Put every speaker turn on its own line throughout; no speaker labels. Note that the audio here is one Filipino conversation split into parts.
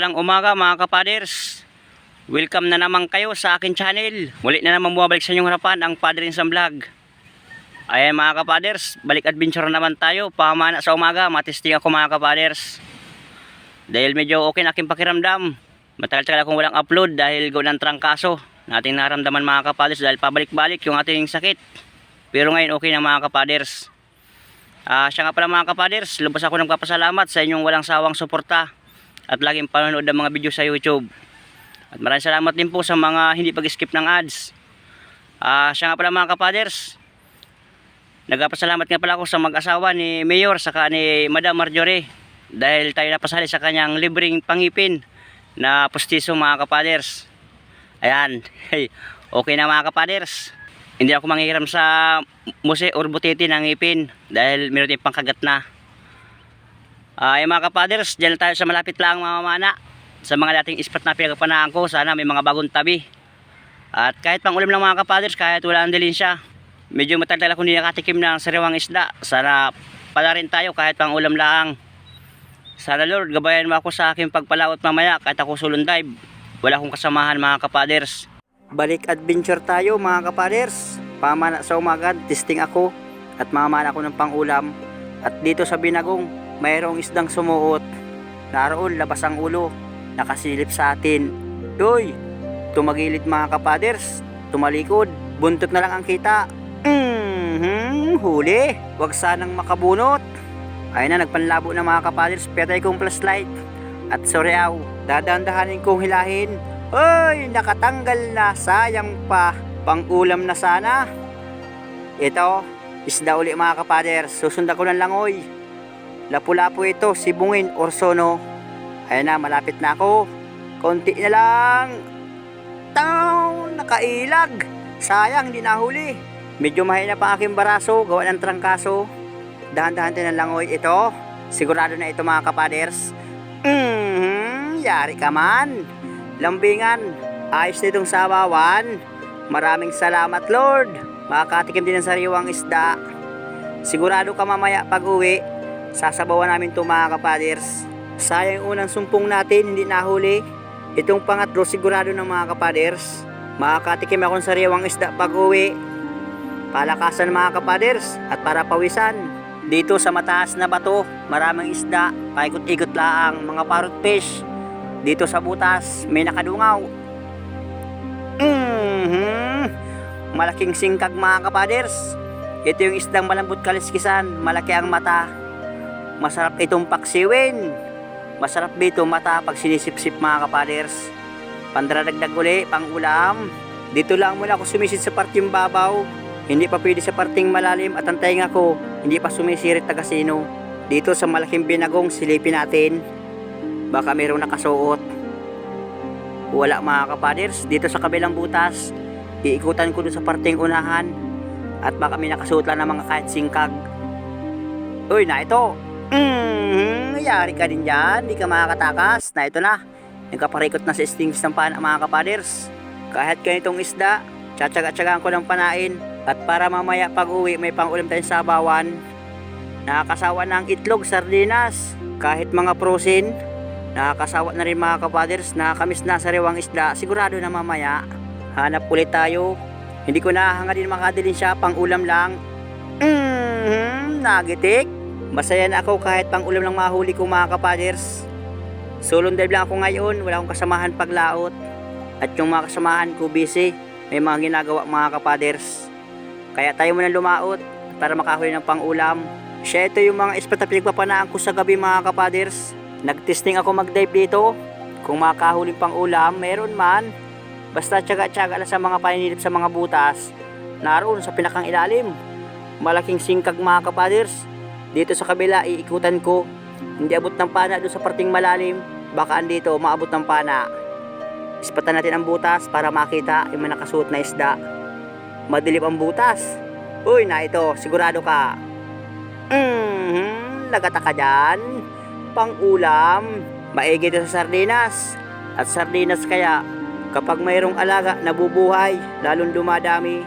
Mapagpalang umaga mga kapaders. Welcome na naman kayo sa akin channel. Muli na naman bumabalik sa inyong harapan ang Padre sa Vlog. Ayan mga kapaders, balik adventure naman tayo. Pamana sa umaga, matisting ako mga kapaders. Dahil medyo okay na aking pakiramdam. Matagal-tagal akong walang upload dahil gawa ng trangkaso. Nating naramdaman mga kapaders dahil pabalik-balik yung ating sakit. Pero ngayon okay na mga kapaders. Ah, siya nga pala mga kapaders, lubos ako nagpapasalamat sa inyong walang sawang suporta at laging panonood ng mga video sa YouTube. At maraming salamat din po sa mga hindi pag-skip ng ads. Ah, siya nga pala mga kapaders, nagpapasalamat nga pala ako sa mag-asawa ni Mayor saka ni Madam Marjorie dahil tayo napasali sa kanyang libreng pangipin na pustiso mga kapaders. Ayan, okay na mga kapaders. Hindi ako manghihiram sa muse or butiti ng ngipin dahil meron tayong pangkagat na. Ay mga kapaders, dyan tayo sa malapit lang mga mamana. Sa mga dating ispat na pinagpanahan ko, sana may mga bagong tabi. At kahit pang ulam lang mga kapaders, kahit wala ang dilin siya. Medyo matagal ako hindi nakatikim ng sariwang isda. Sana pala rin tayo kahit pang ulam lang. Sana Lord, gabayan mo ako sa aking pagpalaot mamaya kahit ako sulon dive. Wala akong kasamahan mga kapaders. Balik adventure tayo mga kapaders. Pamana sa umaga, testing ako at mamana ako ng pangulam. At dito sa binagong, mayroong isdang sumuot. Naroon labas ang ulo, nakasilip sa atin. Doy, tumagilid mga kapaders, tumalikod, buntot na lang ang kita. Mhm, huli, wag sanang makabunot. Ayun na, nagpanlabo na mga kapaders, petay kong flashlight. At soryaw, dadandahanin kong hilahin. Hoy, nakatanggal na, sayang pa. Pangulam na sana. Ito, isda uli mga kapaders, susundan ko ng langoy. Lapu-lapu ito, sibungin, orsono. Ayun na, malapit na ako. Konti na lang. Taw, nakailag. Sayang, hindi nahuli. Medyo mahina pa aking baraso, gawa ng trangkaso. Dahan-dahan din ng langoy ito. Sigurado na ito mga kapaders. Mhm, yari ka man. Lambingan, ayos nitong sabawan. Maraming salamat Lord. Makakatikim din ng sariwang isda. Sigurado ka mamaya pag uwi, sasabawan namin ito mga kapaders. Sayang unang sumpong natin, hindi nahuli. Itong pangatlo sigurado ng mga kapaders. Makakatikim akong sariwang isda pag uwi. Palakasan mga kapaders at para pawisan. Dito sa mataas na bato, maraming isda, paikot-ikot laang, mga parrot fish. Dito sa butas, may nakadungaw. Mhm. Malaking singkag mga kapaders. Ito yung isdang malambot kaliskisan, malaki ang mata. Masarap itong paksiwin. Masarap dito mata pag sinisip-sip mga kapaders. Pandradagdag uli, pang ulam. Dito lang muna ako sumisid sa parting babaw. Hindi pa pwede sa parting malalim at ang tainga ko, hindi pa sumisirit na kasino. Dito sa malaking binagong silipin natin. Baka mayroong nakasuot. Wala mga kapaders, dito sa kabilang butas, iikutan ko dun sa parting unahan at baka may nakasuot lang ng mga kahit singkag. Uy, na ito. Mm, yari ka din dyan, di ka makakatakas. Na ito na, nagkaparikot na sa stings ng pana mga kapaders. Kahit ganitong isda, tsatsaga-tsagaan ko ng panain at para mamaya pag uwi may pangulam tayong sabawan. Nakakasawa na ang itlog, sardinas, kahit mga prosin. Nakakasawa na rin mga kapaders, nakakamis na sa rewang isda. Sigurado na mamaya, hanap ulit tayo. Hindi ko na din makadilin siya, pang ulam lang. Mm-hmm, nagitik. Masaya na ako kahit pang ulam lang mahuli ko mga kapaders. Solo dive lang ako ngayon, wala akong kasamahan paglaot. At yung mga kasamahan ko busy, may mga ginagawa mga kapaders. Kaya tayo muna lumaot para makahuli ng pang ulam. Siya ito yung mga ispat na pinagpapanaan ko sa gabi mga kapaders. Nagtesting ako mag-dive dito. Kung makahuling pang ulam, meron man. Basta tsaga-tsaga lang sa mga paninilip sa mga butas. Naroon sa pinakang ilalim. Malaking singkag mga kapaders. Dito sa kabila, iikutan ko. Hindi abot ng pana doon sa parting malalim. Baka andito, maabot ng pana. Ispatan natin ang butas para makita yung mga nakasuot na isda. Madilim ang butas. Uy, na ito, sigurado ka. Mhm, nagata ka dyan. Pang-ulam, maigi ito sa sardinas. At sardinas kaya, kapag mayroong alaga nabubuhay, lalong dumadami.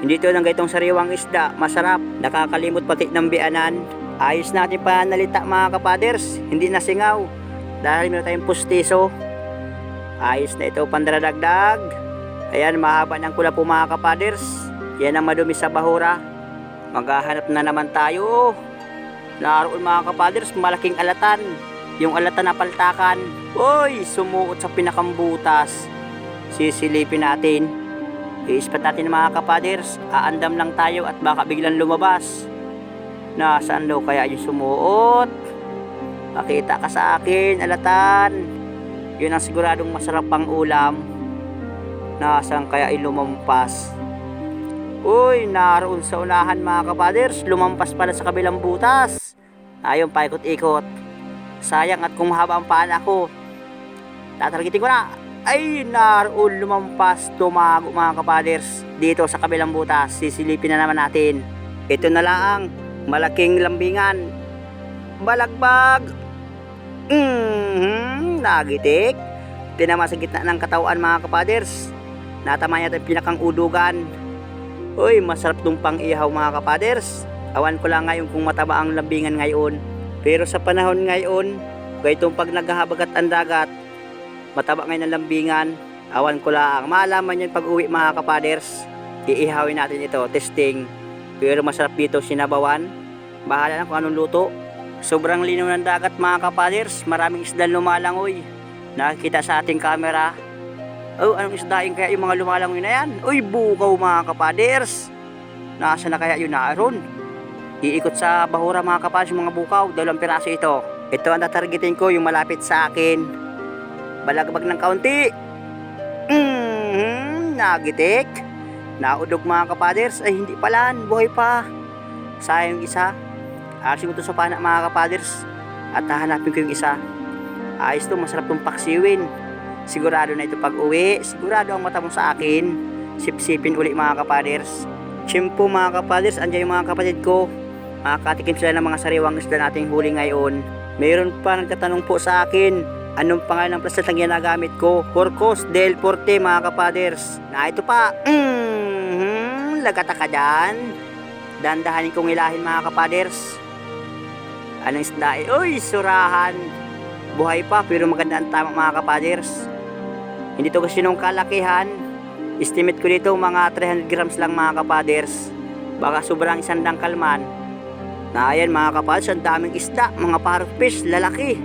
Hindi ito ng gaitong sariwang isda, masarap, nakakalimot pati ng bianan. Ayos natin pananalita mga kapaders, hindi na singaw. Dahil meron tayong pustiso. Ayos na ito pandaradagdag. Ayan, mahaba ng kula po mga kapaders. Yan ang madumi sa bahura. Maghahanap na naman tayo. Naroon mga kapaders, malaking alatan. Yung alatan na paltakan. Uy, sumuot sa pinakambutas. Sisilipin natin. I-spot natin mga kapaders. Aandam lang tayo at baka biglang lumabas. Nasaan daw kaya yung sumuot? Pakita ka sa akin, alatan. Yun ang siguradong masarap pang ulam. Nasaan kaya ay lumampas? Uy, naroon sa unahan mga kapaders. Lumampas pala sa kabilang butas. Ayun, paikot-ikot. Sayang at kung mahaba ang paan ako. Tatargetin ko na. Ay, naroon lumampas. Tumago mga kapaders. Dito sa kabilang butas. Sisilipin na naman natin. Ito na lang. Malaking lambingan. Balagbag. Mm-hmm, nagitik. Tinama sa gitna ng katawan mga kapaders. Natama niya yung pinakang udugan. Uy, masarap tong pang ihaw mga kapaders. Awan ko lang ngayon kung mataba ang lambingan ngayon. Pero sa panahon ngayon, itong pag naghahabagat ang dagat, mataba ngayon ang lambingan. Awan ko lang. Maalaman yan pag uwi mga kapaders. Iihawin natin ito, testing. Pero masarap dito sinabawan. Bahala na kung anong luto. Sobrang linaw ng dagat mga kapaders. Maraming isda lumalangoy. Nakikita sa ating camera. Oh, anong isdaing kaya yung mga lumalangoy na yan? Uy, bukaw mga kapaders. Nasa na kaya yun naroon? Iikot sa bahura mga kapaders yung mga bukaw. Dalawang piraso ito. Ito ang tatargetin ko, yung malapit sa akin. Balagbag ng kaunti. Mm-hmm, nagitik. Naudog mga kapaders. Ay, hindi pala. Buhay pa. Sayang isa. Asin ko to sa pana mga kapaders. At hahanapin ko yung isa. Ayos to, masarap tong paksiwin. Sigurado na ito pag uwi. Sigurado ang mata mo sa akin. Sipsipin uli mga kapaders. Chimpo mga kapaders, andyan yung mga kapatid ko. Makakatikim sila ng mga sariwang isda nating huli ngayon. Mayroon pa nagtatanong po sa akin, anong pangalan ng plastic na ginagamit ko? Horcos del Forte mga kapaders. Na ito pa, mm lagata ka dyan. Dandahanin kong ilahin mga kapaders. Anong isda eh? Uy, surahan. Buhay pa pero maganda ang tama mga kapaders. Hindi to kasi nung kalakihan. Estimate ko dito mga 300 grams lang mga kapaders. Baka sobrang isang dangkal man. Na ayan mga kapaders, ang daming isda, mga parrot fish, lalaki.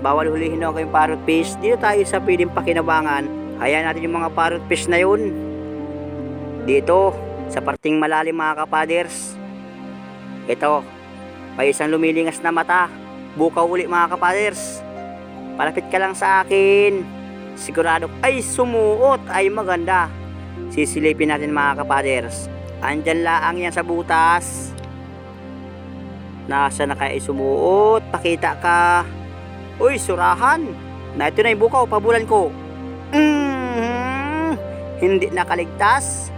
Bawal hulihin ako yung parrot fish. Dito tayo sa pwedeng pakinabangan. Hayaan natin yung mga parrot fish na yun. Dito, sa parting malalim mga kapaders. Ito, may isang lumilingas na mata. Bukaw uli mga kapaders. Palapit ka lang sa akin. Sigurado, ay sumuot, ay maganda. Sisilipin natin mga kapaders. Andyan laang yan sa butas. Nasa na kaya sumuot? Pakita ka. Uy, surahan. Na ito na yung bukaw, pabulan ko. Mm, hindi nakaligtas.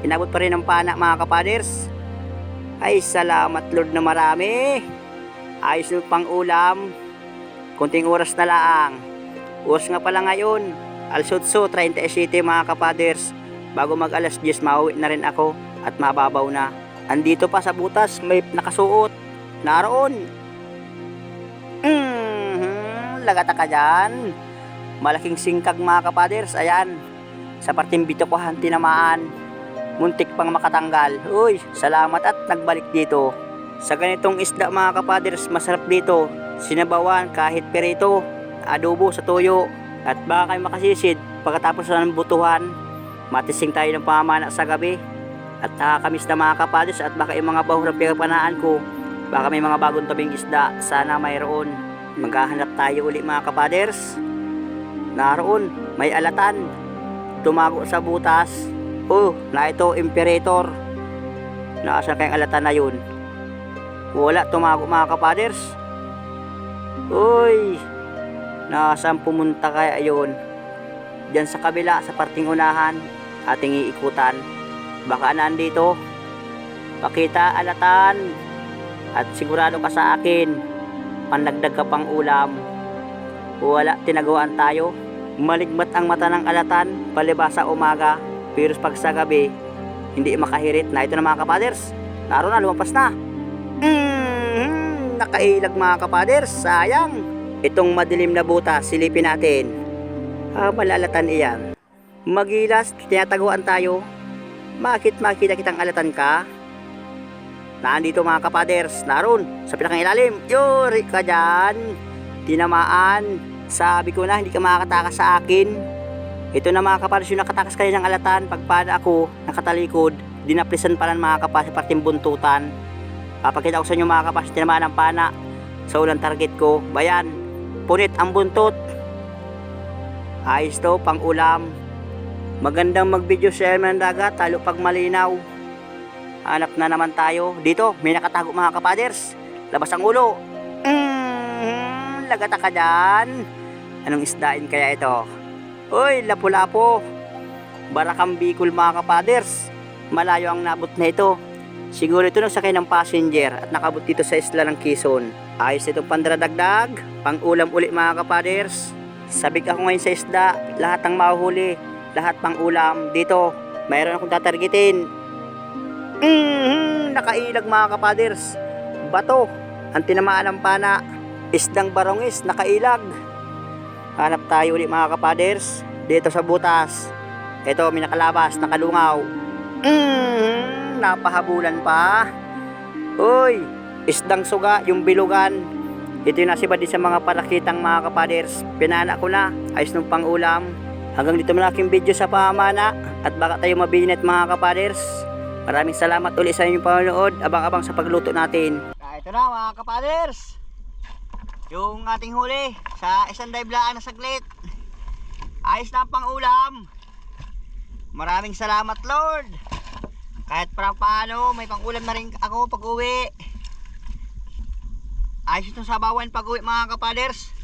Inabot pa rin ang pana mga kapaders. Ay, salamat Lord na marami. Ayos yung pang ulam. Kunting oras na lang. Oras nga pala ngayon. Alsutso, 37 mga kapaders. Bago mag alas 10, mauwi na rin ako at mababaw na. Andito pa sa butas, may nakasuot. Naroon. Mm-hmm, lagata ka dyan. Malaking singkag mga kapaders. Ayan. Sa parting bitokohan, tinamaan. Muntik pang makatanggal. Uy, salamat at nagbalik dito. Sa ganitong isda mga kapaders, masarap dito. Sinabawan kahit perito, adobo sa toyo, at baka kayo makasisid pagkatapos ng butuhan. Matising tayo ng pamana sa gabi. At nakakamiss na mga kapaders at baka yung mga bahurang pinapanaan ko, baka may mga bagong tabing isda, sana mayroon. Maghahanap tayo uli mga kapaders. Naroon, may alatan. Tumago sa butas. Oh, na ito, imperator. Nasa kayong alatan na yun? Wala, tumago mga kapaders. Uy, nasaan pumunta kaya yun? Diyan sa kabila, sa parting unahan, ating iikutan. Baka nandito. Pakita alatan. At sigurado ka sa akin, pandagdag ka pang ulam. Wala, tinagawaan tayo. Maligmat ang mata ng alatan, palibasa umaga. Pero pag sa gabi, hindi makahirit na ito na mga kapaders. Naroon na, lumampas na. Mm, nakailag mga kapaders, sayang. Itong madilim na butas, silipin natin. Ah, malalatan iyan. Magilas, tinataguan tayo. Bakit makita kitang alatan ka? Nandito mga kapaders, naroon, sa pinakang ilalim. Yuri ka dyan. Tinamaan. Sabi ko na, hindi ka makakatakas sa akin. Ito na mga kapaders, yung nakatakas kanina ng alatan. Pagpada ako, nakatalikod, dinaplisan pa ng mga kapas sa parting buntutan. Papakita ko sa inyo mga kapas, tinamaan ng pana. Sa ulang target ko, bayan, punit ang buntot. Ayos to, pang ulam. Magandang mag-video sa ng dagat, talo pag malinaw. Hanap na naman tayo. Dito, may nakatago mga kapaders. Labas ang ulo. Mm, lagata ka dyan. Anong isdain kaya ito? Uy, lapu-lapo. Barakang Bicol mga kapaders. Malayo ang nabot na ito. Siguro ito nagsakay ng passenger at nakabot dito sa isla ng Quezon. Ayos itong pandradagdag. Pang ulam uli mga kapaders. Sabik ako ngayon sa isda. Lahat ang mahuhuli. Lahat pang ulam. Dito, mayroon akong tatargetin. Mm, nakailag mga kapaders. Bato, ang tinamaan ng pana. Isdang barongis, nakailag. Hanap tayo ulit mga kapaders. Dito sa butas. Ito, may nakalabas, nakalungaw. Mm, napahabulan pa. Uy, isdang suga, yung bilugan. Ito yung nasibad din sa mga parakitang mga kapaders. Pinana ko na, ayos ng pangulam. Hanggang dito malaking video sa pamana at baka tayo mabinet mga kapaders. Maraming salamat ulit sa inyong panonood. Abang-abang sa pagluto natin. Ah, ito na mga kapaders. Yung ating huli sa isang daiblaan na saglit. Ayos na ang pangulam. Maraming salamat Lord. Kahit para paano, may pangulam na rin ako pag uwi. Ayos itong sabawan pag uwi mga kapaders.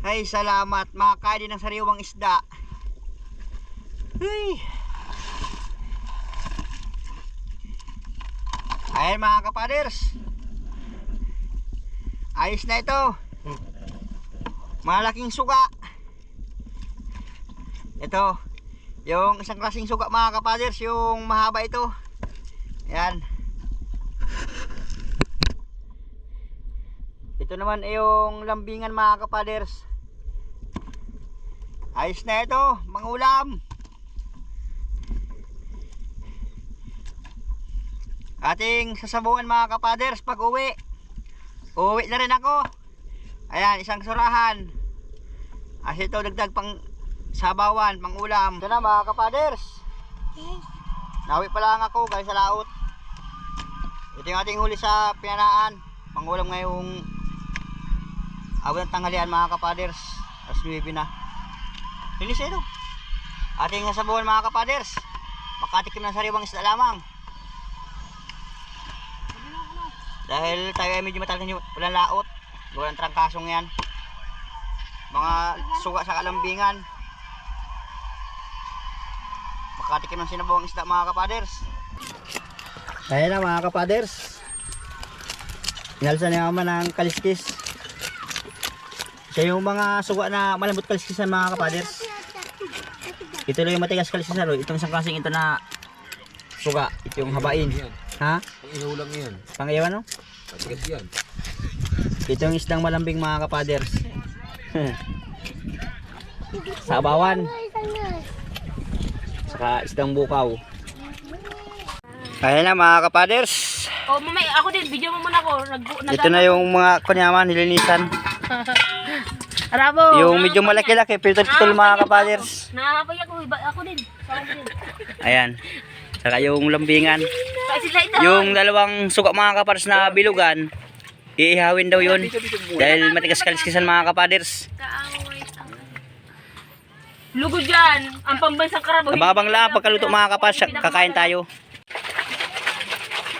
Ay, salamat. Makakain din ng sariwang isda. Ay. Ayan mga kapaders. Ayos na ito. Malaking suga. Ito. Yung isang klaseng suga mga kapaders. Yung mahaba ito. Ayan. Ito naman ay yung lambingan mga kapaders. Ayos na ito, mangulam. Ating sasabuan mga kapaders pag uwi. Uwi na rin ako. Ayan, isang surahan. As ito dagdag pang sabawan, pang ulam. Ito na mga kapaders. Nawi pa lang ako galing sa laot. Ito yung ating huli sa pinanaan. Pangulam ngayong awal ng tanghalian mga kapaders. Alas 9 na. Linis ito. Ating nasabuhan mga kapaders. Makatikim ng sariwang isda lamang. Dahil tayo ay medyo matagal yung walang laot. Gawa ng trangkasong yan. Mga suga sa kalambingan. Makatikim ng sinabuang isda mga kapaders. Ayan na mga kapaders. Inalsa ni mama ng kaliskis. Siya yung mga suga na malambot kaliskis ng mga kapaders. Ito lang yung matigas kaliskis na ro. Itong isang klaseng ito na suga. Ito yung habain. Ha?
Ang ihaw lang yan.
Pangayawan no?
Matigas yan.
Ito yung isdang malambing mga kapaders. Sabawan. Saka isdang bukaw. Ayan na mga kapaders.
Oh, mamay, ako din, video mo muna ako. Nag, nag
Ito na yung mga kunyaman nilinisan.
Arabo.
Yung medyo malaki-laki, pitol-pitol mga kapaders.
Nakakapay ako din. Ako din.
Ayan. Saka yung lambingan. Yung dalawang suka mga kapaders na bilugan, iihawin daw yun. Dahil matigas kaliskisan mga kapaders.
Lugo dyan. Ang pambansang karabo.
Nababang lang pagkaluto mga kapaders, kakain tayo.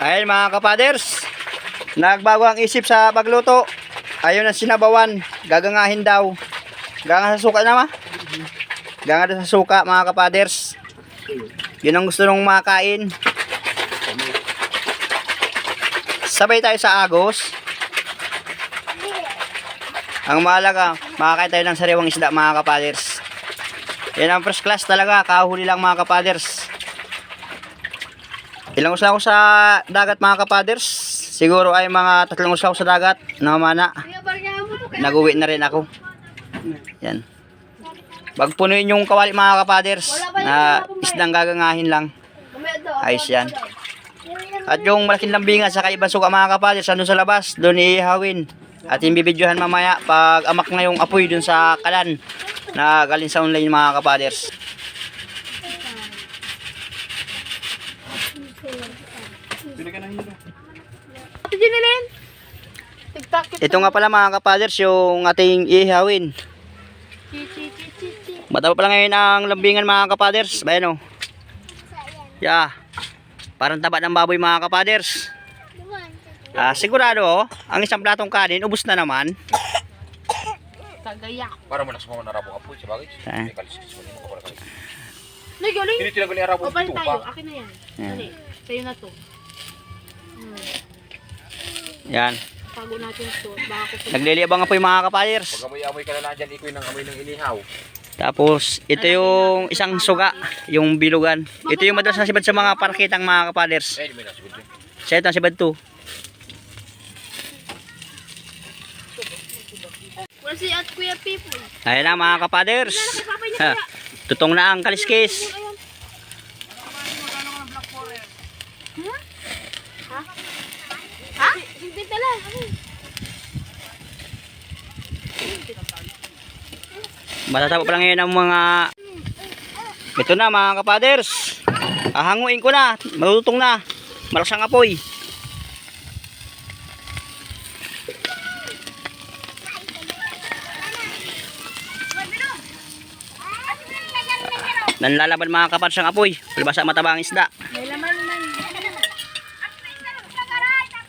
Ayan mga kapaders, nagbago ang isip sa pagluto. Ayaw na sinabawan, gagangahin daw. Ganga sa suka na ma? Ganga sa suka mga kapaders. Yun ang gusto nung makain. Sabay tayo sa agos. Ang mahalaga, makakain tayo ng sariwang isda mga kapaders. Yan ang first class talaga, kahuli lang mga kapaders. Ilang usaw ako sa dagat mga kapaders? Siguro ay mga tatlong usaw sa dagat na mana. nag-uwi na rin ako. Yan. Pagpunuin yung kawali mga kapaders na isdang gagangahin lang. Ayos yan. At yung malaking lambingan sa kaibang suka mga kapaders, ano sa labas, doon iihawin. At yung bibidyohan mamaya pag amak na yung apoy doon sa kalan na galing sa online mga kapaders. Ito nga pala mga kapaders yung ating iihawin.
Chi,
Mataba pala ngayon ang lambingan mga kapaders. Bayan o. Yeah. Parang taba ng baboy mga kapaders. Ah, sigurado oh, ang isang platong kanin, ubus na naman.
Kagayak.
Para mo nagsumama na rabo kapoy, sabagay.
Ah.
May kaliskis mo.
Nay, galing.
Hindi tinagal ni rabo
O, balik
ito
tayo.
pa.
Akin na yan. Dali. Sa'yo na to. Hmm.
Yan.
Tago natin to. Baka ko
Naglilibang po yung mga kapaders.
Pag amoy-amoy ka na lang dyan, ikoy ng amoy ng inihaw.
Tapos, ito yung isang suga, yung bilugan. Ito yung madalas nasibad sa mga parkitang mga kapaders.
Eh.
Siya ito ang sibad to.
Wala si at Kuya People.
Ayan na mga kapaders. Ha, tutong na ang kaliskis.
Ha? Hindi tala.
Matatapos pa lang ngayon ang mga... Ito na mga kapaders. Ahanguin ko na. Malutong na. Malakas ang apoy. Nanlalaban mga kapaders ang apoy. Palibasa matabang isda.
Man.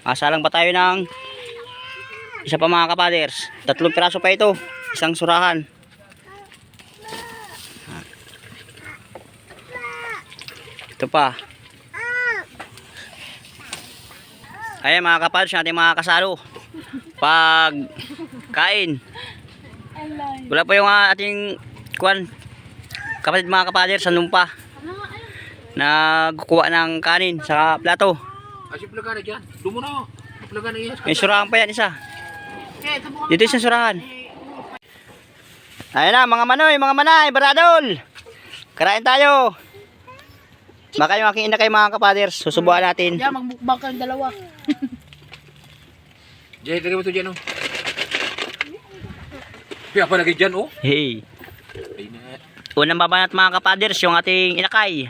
Asalang pa tayo ng isa pa mga kapaders. Tatlong piraso pa ito. Isang surahan. Ito pa. Ayan mga kapaders, yung ating mga kasalo. Pag kain. Wala pa yung ah, ating kuan kapatid mga kapaders, sandun pa. Nagkukuha ng kanin sa plato.
Ay, si plaga na dyan. Doon mo na. Plaga na iya.
May surahan pa yan isa.
Eh.
Dito yung surahan. Ayun na, mga manoy, mga manay, baradol. Karain tayo. Baka yung aking ina kay mga kapaders, susubukan natin.
Diyan, magbukbang kang dalawa.
Jay, lagay mo ito dyan, oh. Kaya pa lagay dyan, oh.
Hey. Unang babanat mga kapaders, yung ating inakay.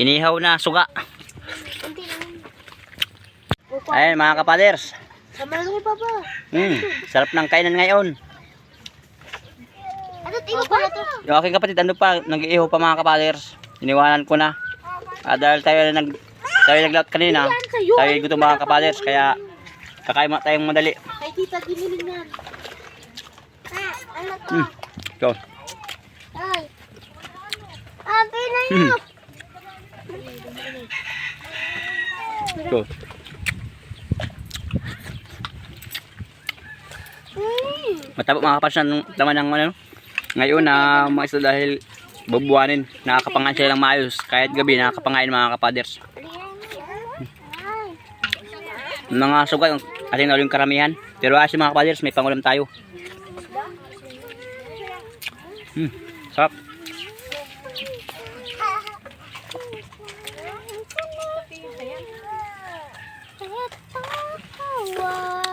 Inihaw na suga. Ayan mga kapaders.
Na kay Papa.
Hmm, sarap ng kainan ngayon.
Ano, tingin ko na to.
Yung aking kapatid, ano pa, nag-iihaw pa mga kapaders. Iniwanan ko na. Ah, dahil tayo nag tayo naglaot kanina. Tayo gutom mga kapaders, kaya kakain tayong madali.
Kay Tita Giniling yan. ano to?
Hmm. Go.
Ay. Ate na
Hmm. Go. Mataba mga kapaders ng laman ng ano. Ngayon na mga isda dahil bubuanin, nakakapangan sila ng maayos. Kahit gabi, nakakapangain mga kapaders. Mga sugat, yung ating nauling karamihan. Pero asi mga kapaders, may pangulam tayo. Hmm, sarap.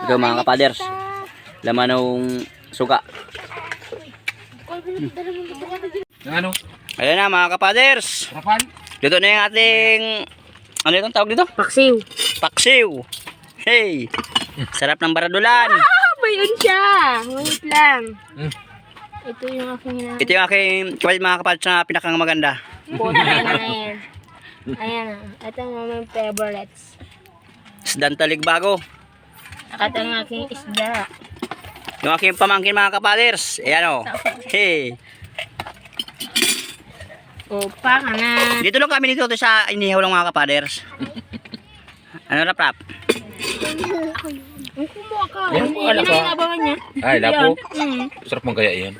Ito mga kapaders, laman ng.
Yung ano?
Ayan na mga kapaders.
Rapan?
Dito na yung ating, ano itong tawag dito?
Paksiw.
Paksiw. Hey, sarap ng baradulan.
Ah, ba yun siya? Wait lang.
Hmm.
Ito yung aking hina.
Ito yung aking kapatid mga kapaders na pinakang maganda.
Puta na yan. Ayan na. Ito ang mga favorites.
Isdan talig bago.
Ito ang aking isda.
Yung aking pamangkin mga kapaders. Ayan o. Hey.
Opa ka na.
Dito lang kami dito to sa inihaw lang mga kapaders. Ano na prap?
Ang kumuha ka.
Yan,
Yan,
wala
yan
ka.
ang abangan niya.
Ay, lapo.
Mm.
Sarap mong gaya yan.